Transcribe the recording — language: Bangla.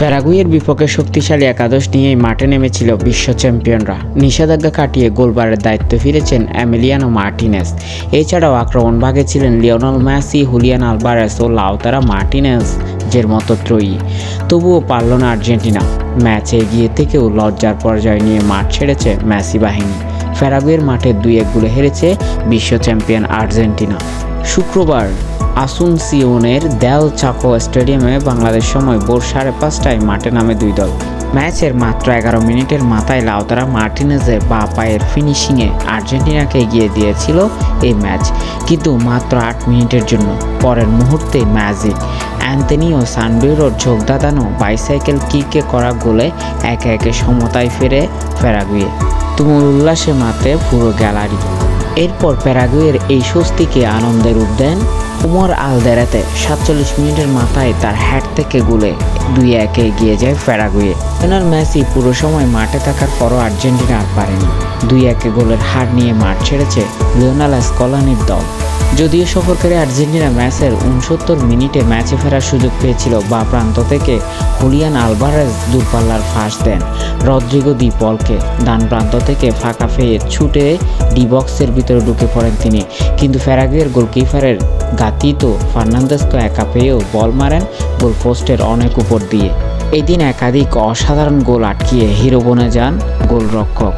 ফেরাগুইয়ের বিপক্ষে শক্তিশালী একাদশ নিয়েই মাঠে নেমেছিল বিশ্ব চ্যাম্পিয়নরা। নিষেধাজ্ঞা কাটিয়ে গোলবারের দায়িত্ব ফিরেছেন অ্যামিলিয়ানো মার্টিনেস। এছাড়াও আক্রমণ ভাগে ছিলেন লিওনাল ম্যাসি হুলিয়ান আলবারেস ও লাউতারা মার্টিনেস যের মতো ত্রয়ী। তবুও পারল না আর্জেন্টিনা। ম্যাচে এগিয়ে থেকেও লজ্জার পর্যায় নিয়ে মাঠ ছেড়েছে ম্যাসি বাহিনী। ফেরাগুয়ের মাঠে দুই এক গোলে হেরেছে বিশ্ব চ্যাম্পিয়ন আর্জেন্টিনা। শুক্রবার আসুনসিওনের দেল চাকো স্টেডিয়ামে বাংলাদেশ সময় ভোর সাড়ে পাঁচটায় মাঠে নামে দুই দল। ম্যাচের মাত্র এগারো মিনিটের মাথায় লাউতারা মার্টিনেজের বা পায়ের ফিনিশিংয়ে আর্জেন্টিনাকে এগিয়ে দিয়েছিল এই ম্যাচ, কিন্তু মাত্র আট মিনিটের জন্য। পরের মুহূর্তে ম্যাজিক অ্যান্থনিও সানবিরোর চোখ দাদানো বাইসাইকেল কিকে করা গোলে একে একে সমতায় ফেরে ফেরাগুয়ে। তুমুল উল্লাসে মাতে পুরো গ্যালারি। এরপর প্যারাগুয়ের এই স্বস্তিকে আনন্দের রূপ দেন উমর আলদেরাতে। সাতচল্লিশ মিনিটের মাথায় তার হ্যাট থেকে গুলে দুই একে এগিয়ে যায় প্যারাগুয়ে। লিওনেল মেসি পুরো সময় মাঠে থাকার পরও আর্জেন্টিনা আর পারেনি। দুই একে গোলের হার নিয়ে মাঠ ছেড়েছে লিওনাল স্কলানির দল। যদিও সফরকারী আর্জেন্টিনা ম্যাচের উনসত্তর মিনিটে ম্যাচে ফেরার সুযোগ পেয়েছিল বা প্রান্ত থেকে হুলিয়ান আলভারেজ দূরপাল্লার ফাঁস দেন। রদ্রিগো দি পলকে ডান প্রান্ত থেকে ফাঁকা পেয়ে ছুটে ডি বক্সের ভিতরে ঢুকে পড়েন তিনি। কিন্তু ফেরাগুয়ের গোলকিপারের গাতিতো ফার্নান্দেসকে একা পেয়েও বল মারেন গোল পোস্টের অনেক উপর দিয়ে। এদিন একাধিক অসাধারণ গোল আটকিয়ে হিরো বনে যান গোলরক্ষক।